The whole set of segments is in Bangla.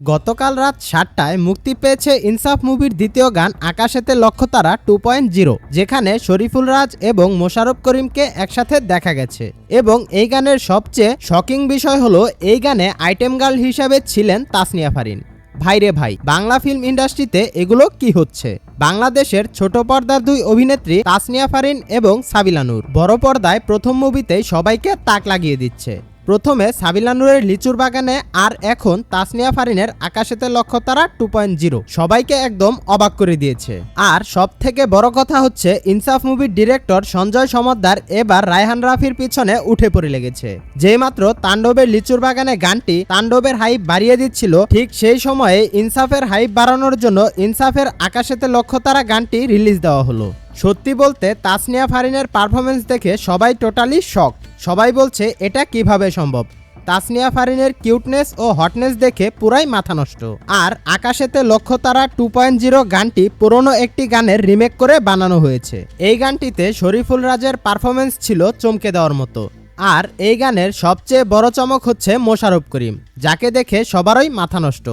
গতকাল রাত সাতটায় মুক্তি পেয়েছে ইনসাফ মুভির দ্বিতীয় গান Akashete Lakkhotara two point zero, যেখানে শরীফুল রাজ এবং মোশাররফ করিমকে একসাথে দেখা গেছে। এবং এই গানের সবচেয়ে শকিং বিষয় হলো, এই গানে আইটেম গার্ল হিসাবে ছিলেন তাসনিয়া ফারিন। ভাইরে ভাই, বাংলা ফিল্ম ইন্ডাস্ট্রিতে এগুলো কি হচ্ছে? বাংলাদেশের ছোট পর্দার দুই অভিনেত্রী তাসনিয়া ফারিন এবং সাবিলানুর বড় পর্দায় প্রথম মুভিতেই সবাইকে তাক লাগিয়ে দিচ্ছে। প্রথমে সাবিলানুরের লিচুর বাগানে আর এখন Tasnia ফারিনের Akashete Lakkhotara two point zero সবাইকে একদম অবাক করে দিয়েছে। আর সব থেকে বড় কথা হচ্ছে, ইনসাফ মুভির ডিরেক্টর সঞ্জয় সমদ্দার এবার রায়হান রাফির পিছনে উঠে পড়ে লেগেছে। যেই মাত্র তাণ্ডবের লিচুর বাগানে গানটি তাণ্ডবের হাইপ বাড়িয়ে দিচ্ছিল, ঠিক সেই সময়ে ইনসাফের হাইপ বাড়ানোর জন্য ইনসাফের আকাশেতে লক্ষ্যতারা গানটি রিলিজ দেওয়া হলো। সত্যি বলতে, তাসনিয়া ফারিনের পারফরমেন্স দেখে সবাই টোটালি শক সবাই বলছে, এটা কীভাবে সম্ভব? তাসনিয়া ফারিনের কিউটনেস ও হটনেস দেখে পুরাই মাথা নষ্ট। আর Akashete Lakkhotara two point zero গানটি পুরনো একটি গানের রিমেক করে বানানো হয়েছে। এই গানটিতে শরীফুল রাজের পারফরমেন্স ছিল চমকে দেওয়ার মতো। আর এই গানের সবচেয়ে বড় চমক হচ্ছে মোশাররফ করিম, যাকে দেখে সবারই মাথা নষ্ট।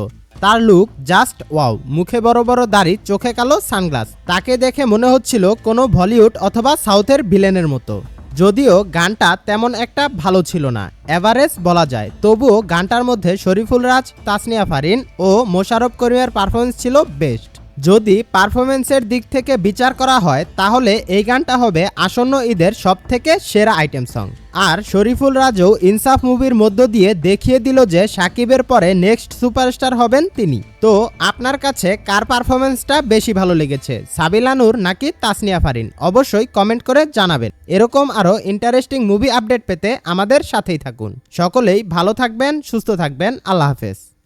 তার লুক জাস্ট ওয়াও, মুখে বড় বড় দাড়ি, চোখে কালো সানগ্লাস, তাকে দেখে মনে হচ্ছিল কোনো বলিউড অথবা সাউথের ভিলেনের মতো। যদিও গানটা তেমন একটা ভালো ছিল না এভারেজ বলা যায়। তবুও গানটার মধ্যে শরীফুল রাজ, তাসনিয়া ফারিন ও মোশারফ করিমের পারফরমেন্স ছিল বেস্ট যদি পারফরমেন্সের দিক থেকে বিচার করা হয়, তাহলে এই গানটা হবে আসন্ন ঈদের সব থেকে সেরা আইটেম সং। আর শরীফুল রাজও ইনসাফ মুভির মধ্য দিয়ে দেখিয়ে দিল যে সাকিবের পরে নেক্সট সুপারস্টার হবেন তিনি। তো আপনার কাছে কার পারফরমেন্সটা বেশি ভালো লেগেছে সাবিলানুর নাকি তাসনিয়া ফারিন? অবশ্যই কমেন্ট করে জানাবেন। এরকম আরও ইন্টারেস্টিং মুভি আপডেট পেতে আমাদের সাথেই থাকুন। সকলেই ভালো থাকবেন, সুস্থ থাকবেন, আল্লাহ হাফেজ।